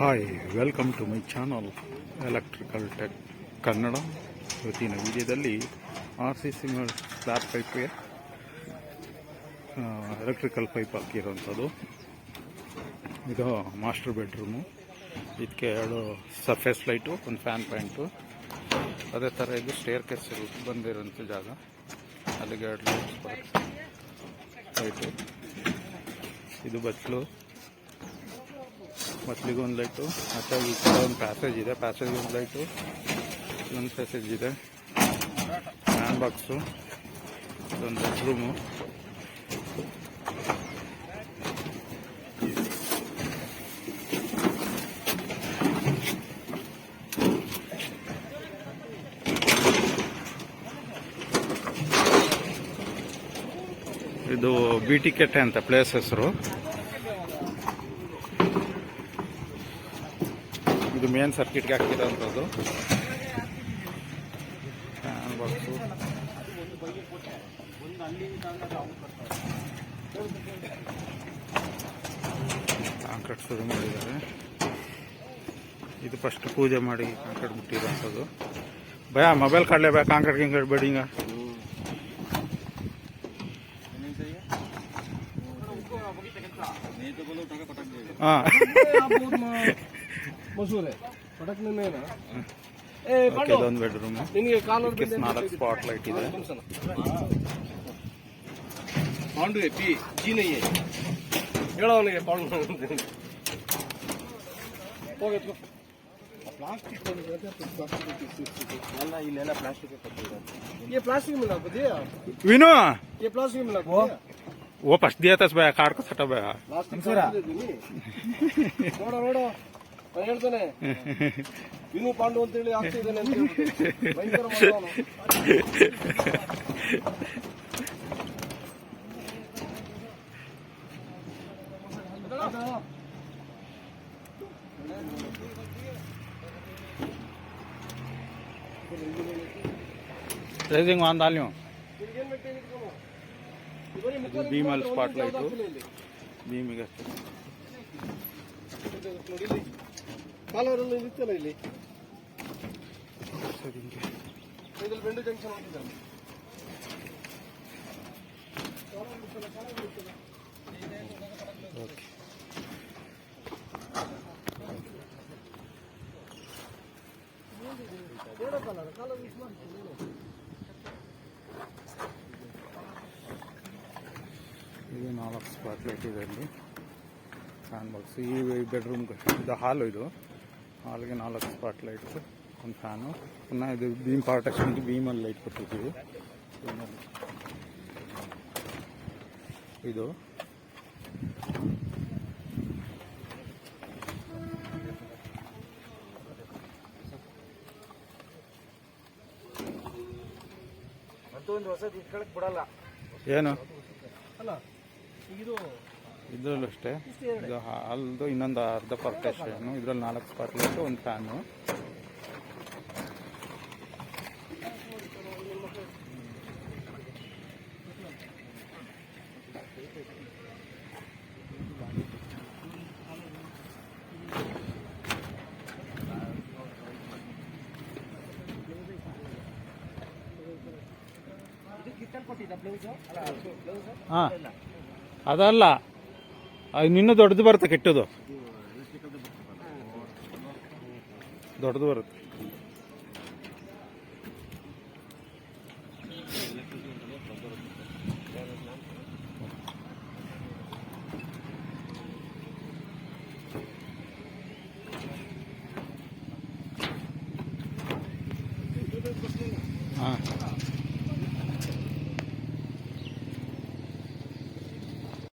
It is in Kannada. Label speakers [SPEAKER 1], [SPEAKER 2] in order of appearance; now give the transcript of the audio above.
[SPEAKER 1] Hi welcome to my channel electrical tech Kannada ಇವತ್ತಿನ ವಿಡಿಯೋದಲ್ಲಿ ಆರ್ ಸಿ ಸಿ ಸ್ಲ್ಯಾಬ್ ಪೈಪ್ಗೆ ಎಲೆಕ್ಟ್ರಿಕಲ್ ಪೈಪ್ ಹಾಕಿರೋಂಥದ್ದು ಇದು ಮಾಸ್ಟರ್ ಬೆಡ್ರೂಮು ಇದಕ್ಕೆ ಎರಡು ಸರ್ಫೇಸ್ ಲೈಟು ಒಂದು ಫ್ಯಾನ್ ಪಾಯಿಂಟು ಅದೇ ಥರ ಇದು ಸ್ಟೇರ್ ಕೇಸ್ ಬಂದಿರೋಂಥ ಜಾಗ. ಅಲ್ಲಿಗೆ ಎರಡು ಲೈಟ್ ಇದು ಬಚ್ಚಲು. ಮಕ್ಕಳಿಗೆ ಒಂದು ಲೈಟು. ಮತ್ತು ಈ ಕಡೆ ಒಂದು ಪ್ಯಾಸೇಜ್ ಇದೆ. ಪ್ಯಾಸೇಜ್ ಒಂದು ಲೈಟು. ಒಂದು ಪ್ಯಾಸೇಜ್ ಇದೆ. ಹ್ಯಾಂಡ್ ಬಾಕ್ಸು ಒಂದು ಬೆಡ್ರೂಮು ಇದು ಬಿ ಟಿ ಅಂತ ಪ್ಲೇಸ್ ಹೆಸರು. ಇದು ಮೇನ್ ಸರ್ಕಿಟ್ಗೆ ಹಾಕಿರೋಂಥದ್ದು. ಫ್ಯಾನ್ ಬಾಕ್ಸು ಕಾಂಕ್ರೀಟ್ ಶುರು ಮಾಡಿದ್ದಾರೆ. ಇದು ಫಸ್ಟ್ ಪೂಜೆ ಮಾಡಿ ಕಾಂಕ್ರೀಟ್ ಬಿಟ್ಟಿರೋಂಥದ್ದು ಭಯ ಮೊಬೈಲ್ ಕಾಡಲೇ ಬೇ ಕಾಂಕ್ರೀಟ್ ಗಿಂಕ್ರೀಟ್ ಬೇಡಿಂಗ ಹಾಂ.
[SPEAKER 2] ಮಸೂರೆ ಪಟಕ್ ಏನ ಏ
[SPEAKER 1] ಓಕೆ
[SPEAKER 2] ಪಾಂಡು
[SPEAKER 1] ಇದೊಂದು ಬೆಡ್ರೂಮ್
[SPEAKER 2] ನಿನಗೆ ಕಾಲು
[SPEAKER 1] ಇದಕ್ಕೆ ನಾಲ್ಕು ಸ್ಪಾಟ್ ಲೈಟ್ ಇದೆ
[SPEAKER 2] ಪಾಂಡು ಪಿ ಜಿ ನೈ ಹೇಳೋ ಅವನಿಗೆ ಪಾಂಡು ಹೋಗಿ ಎತ್ಕೊ. ಪ್ಲಾಸ್ಟಿಕ್ ಅಲ್ಲ ಇಲ್ಲೆಲ್ಲ ಪ್ಲಾಸ್ಟಿಕ್ ये प्लास्टिक मिला को दिया
[SPEAKER 1] ವಿನು
[SPEAKER 2] ये प्लास्टिक मिला को दिया
[SPEAKER 1] ಓ ಫಸ್ಟ್ ದಿಯತಸ್ ಭಯ ಕಾಡ್ಕೊ ಸಟ ಭಯ
[SPEAKER 2] ಪ್ಲಾಸ್ಟಿಕ್ ನೋಡ ನೋಡ ನಾನು ಹೇಳ್ತಾನೆ ವಿನು ಪಾಂಡು ಅಂತೇಳಿ ಆಗ್ತಿದ್ದಾನೆ ಅಂತ ಹೇಳ್ಬಿಟ್ಟು. ಭಯಂಕರ ಮಾಡ್ದವ್ನು.
[SPEAKER 1] ರೈಸಿಂಗ್ ಒಂದು ಅಲ್ಲಿ
[SPEAKER 2] ಇವ್ರಿಗೇನ್ ಬೇಕು ಹೇಳಿ ನೋಡಿ ಇಲ್ಲಿ. ಕಾಲವರೆಲ್ಲ ಇತ್ತಲ್ಲ ಇಲ್ಲಿ ಇದ್ರಲ್ಲಿ ಬೆಂಡು ಜಂಕ್ಷನ್ ಹಾಕಿದ್ದಾರೆ
[SPEAKER 1] ಓಕೆ ಇದು ನಾಲ್ಕು ಸ್ಪಾಟ್ ಲೈಟ್ ಇದೆ ಅಲ್ಲಿ ಫ್ಯಾನ್ ಬಾಕ್ಸ್ ಈ ಬೆಡ್ರೂಮ್ ಇದು ಹಾಲು ಇದು ಹಾಲ್ಗೆ ನಾಲ್ಕು ಸ್ಪಾಟ್ ಲೈಟ್ ಒಂದು ಫ್ಯಾನು ಪುನಃ ಇದು ಬೀಮ್ ಪಾರ್ಟೇಷನ್ಗೆ ಬೀಮಲ್ಲಿ ಲೈಟ್ ಕೊಟ್ಟಿದ್ದೀವಿ ಇದು
[SPEAKER 2] ಅಂತೂ ಒಂದು ಹೊಸದು ಇಟ್ಕೊಳಕ್ ಬಿಡಲ್ಲ
[SPEAKER 1] ಏನು
[SPEAKER 2] ಅಲ್ಲ ಇದು
[SPEAKER 1] ಇದರಲ್ಲೂ ಅಷ್ಟೇ. ಇದು ಹಾಲ್ದು ಇನ್ನೊಂದು ಅರ್ಧ ಪಾರ್ಟೇಷನು ಇದರಲ್ಲಿ ನಾಲ್ಕು ಸ್ಪಾಟ್ ಲೈಟು ಒಂದು ಫ್ಯಾನು ಹಾಂ. ಅದಲ್ಲ. ಅದು ಇನ್ನೂ ದೊಡ್ಡದು ಬರುತ್ತೆ ಕೆಟ್ಟದು. ದೊಡ್ಡದು ಬರುತ್ತೆ. ಹಾಂ.